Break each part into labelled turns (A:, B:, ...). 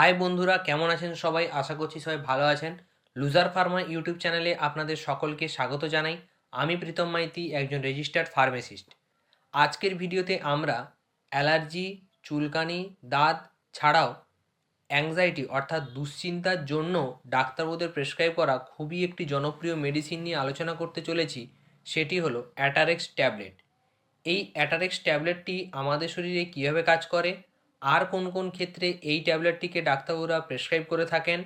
A: High বন্ধুরা, কেমন আছেন সবাই? আশা করছি সবাই ভালো আছেন। লুজার ফার্মা ইউটিউব চ্যানেলে আপনাদের সকলকে স্বাগত জানাই। আমি প্রীতম মাইতি, একজন রেজিস্টার্ড ফার্মাসিস্ট। আজকের ভিডিওতে আমরা অ্যালার্জি, চুলকানি, দাঁত ছাড়াও অ্যাংজাইটি অর্থাৎ দুশ্চিন্তার জন্য ডাক্তারবাবুদের প্রেসক্রাইব করা খুবই একটি জনপ্রিয় মেডিসিন নিয়ে আলোচনা করতে চলেছি। সেটি হলো অ্যাটারেক্স ট্যাবলেট এই অ্যাটারেক্স ট্যাবলেটটি আমাদের শরীরে কীভাবে কাজ করে? আর কোন কোন ক্ষেত্রে এই ট্যাবলেটটিকে ডাক্তারবাবুরা প্রেসক্রাইব করে থাকেন?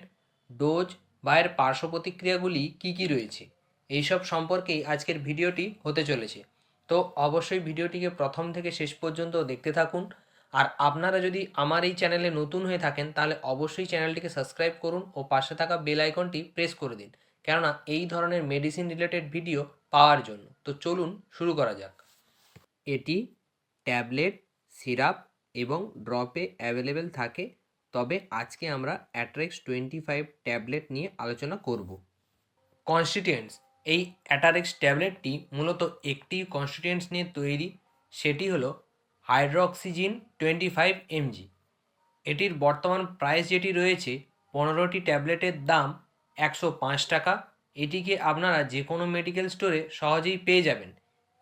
A: ডোজ বা এর পার্শ্ব প্রতিক্রিয়াগুলি কী কী রয়েছে? এইসব সম্পর্কেই আজকের ভিডিওটি হতে চলেছে। তো অবশ্যই ভিডিওটিকে প্রথম থেকে শেষ পর্যন্ত দেখতে থাকুন। আর আপনারা যদি আমার এই চ্যানেলে নতুন হয়ে থাকেন, তাহলে অবশ্যই চ্যানেলটিকে সাবস্ক্রাইব করুন ও পাশে থাকা বেল আইকনটি প্রেস করে দিন। কেননা এই ধরনের মেডিসিন রিলেটেড ভিডিও পাওয়ার জন্য। তো চলুন শুরু করা যাক। এটি ট্যাবলেট, সিরাপ এবং ড্রপে অ্যাভেলেবেল থাকে, তবে আজকে আমরা অ্যাট্রেক্স টোয়েন্টি ফাইভ ট্যাবলেট নিয়ে আলোচনা করব। কনস্টিটিউয়েন্টস এই অ্যাটারেক্স ট্যাবলেটটি মূলত একটি কনস্টিটিউয়েন্টস নিয়ে তৈরি, সেটি হলো হাইড্রোক্সিজিন টোয়েন্টি ফাইভ এমজি এটির বর্তমান প্রাইস যেটি রয়েছে, পনেরোটি ট্যাবলেটের দাম একশো পাঁচ টাকা। এটিকে আপনারা যে কোনো মেডিকেল স্টোরে সহজেই পেয়ে যাবেন।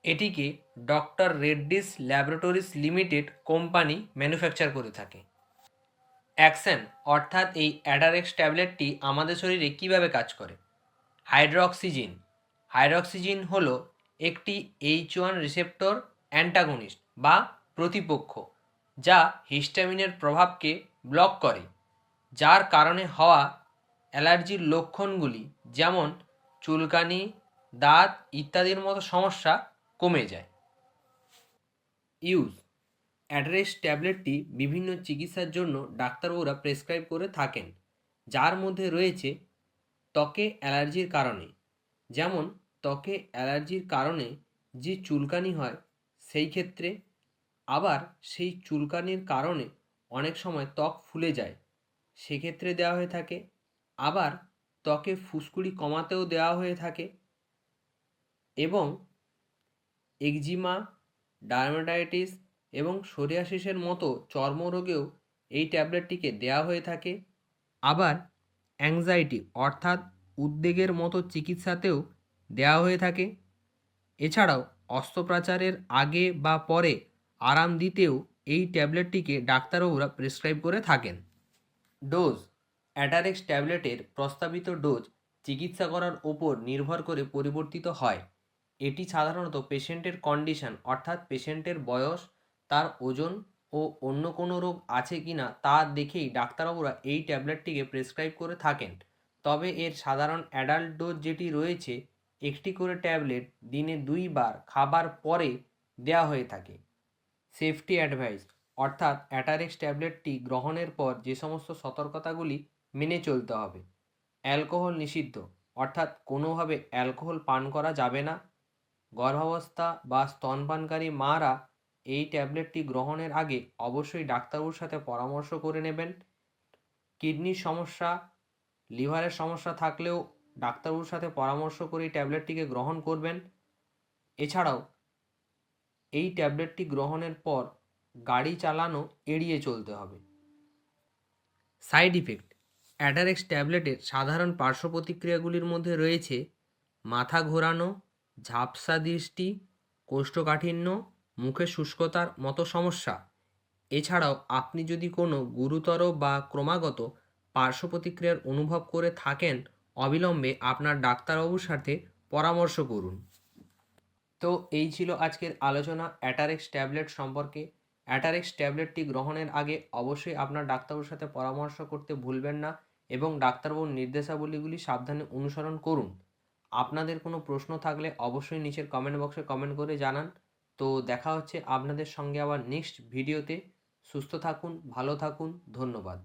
A: এটিকে doctor Reddy's laboratories limited company manufacture করে থাকে। অ্যাকশন অর্থাৎ এই অ্যাডারেক্স ট্যাবলেটটি আমাদের শরীরে কীভাবে কাজ করে? হাইড্রোক্সিজিন। হাইড্রোক্সিজিন হল একটি এইচ ওয়ান রিসেপ্টর অ্যান্টাগনিস্ট বা প্রতিপক্ষ, যা হিস্টামিনের প্রভাবকে ব্লক করে, যার কারণে হওয়া অ্যালার্জির লক্ষণগুলি যেমন চুলকানি, দাঁত ইত্যাদির মতো সমস্যা কমে যায়। ইউজ অ্যাড্রেস ট্যাবলেটটি বিভিন্ন চিকিৎসার জন্য ডাক্তারবাবুরা প্রেসক্রাইব করে থাকেন, যার মধ্যে রয়েছে ত্বকে অ্যালার্জির কারণে। যেমন, ত্বকে অ্যালার্জির কারণে যে চুলকানি হয়, সেই ক্ষেত্রে আবার সেই চুলকানির কারণে অনেক সময় ত্বক ফুলে যায়, সেক্ষেত্রে দেওয়া হয়ে থাকে। আবার ত্বকে ফুসকুড়ি কমাতেও দেওয়া হয়ে থাকে এবং এক্সিমা ডায়ামেটাইটিস এবং সোরিয়াসিসের মতো চর্মরোগেও এই ট্যাবলেটটিকে দেওয়া হয়ে থাকে। আবার অ্যাংজাইটি অর্থাৎ উদ্বেগের মতো চিকিৎসাতেও দেওয়া হয়ে থাকে। এছাড়াও অস্ত্রোপচারের আগে বা পরে আরাম দিতেও এই ট্যাবলেটটিকে ডাক্তারবাবুরা প্রেসক্রাইব করে থাকেন। ডোজ, অ্যাটারেক্স ট্যাবলেটের প্রস্তাবিত ডোজ চিকিৎসা করার ওপর নির্ভর করে পরিবর্তিত হয়। এটি সাধারণত পেশেন্টের কন্ডিশন, অর্থাৎ পেশেন্টের বয়স, তার ওজন ও অন্য কোনো রোগ আছে কি না তা দেখেই ডাক্তারবাবুরা এই ট্যাবলেটটিকে প্রেসক্রাইব করে থাকেন। তবে এর সাধারণ অ্যাডাল্ট ডোজ যেটি রয়েছে, একটি করে ট্যাবলেট দিনে দুইবার খাবার পরে দেওয়া হয়ে থাকে। সেফটি অ্যাডভাইস, অর্থাৎ অ্যাটারেক্স ট্যাবলেটটি গ্রহণের পর যে সমস্ত সতর্কতাগুলি মেনে চলতে হবে। অ্যালকোহল নিষিদ্ধ, অর্থাৎ কোনোভাবে অ্যালকোহল পান করা যাবে না। গর্ভাবস্থা বা স্তনপানকারী মারা এই ট্যাবলেটটি গ্রহণের আগে অবশ্যই ডাক্তারবাবুর সাথে পরামর্শ করে নেবেন। কিডনির সমস্যা, লিভারের সমস্যা থাকলেও ডাক্তারবাবুর সাথে পরামর্শ করে এই ট্যাবলেটটিকে গ্রহণ করবেন। এছাড়াও এই ট্যাবলেটটি গ্রহণের পর গাড়ি চালানো এড়িয়ে চলতে হবে। সাইড ইফেক্ট অ্যাডারেক্স ট্যাবলেটের সাধারণ পার্শ্ব প্রতিক্রিয়াগুলির মধ্যে রয়েছে মাথা ঘোরানো ঝাপসা দৃষ্টি, কোষ্ঠকাঠিন্য, মুখে শুষ্কতার মতো সমস্যা। এছাড়াও আপনি যদি কোনো গুরুতর বা ক্রমাগত পার্শ্ব প্রতিক্রিয়ার অনুভব করে থাকেন, অবিলম্বে আপনার ডাক্তারবাবুর সাথে পরামর্শ করুন। তো এই ছিল আজকের আলোচনা অ্যাটারেক্স ট্যাবলেট সম্পর্কে। অ্যাটারেক্স ট্যাবলেটটি গ্রহণের আগে অবশ্যই আপনার ডাক্তারবাবুর সাথে পরামর্শ করতে ভুলবেন না এবং ডাক্তারবাবুর নির্দেশাবলীগুলি সাবধানে অনুসরণ করুন। আপনাদের কোনো প্রশ্ন থাকলে অবশ্যই নিচের কমেন্ট বক্সে কমেন্ট করে জানান। তো দেখা হচ্ছে আপনাদের সঙ্গে আবার নেক্সট ভিডিওতে সুস্থ থাকুন, ভালো থাকুন, ধন্যবাদ।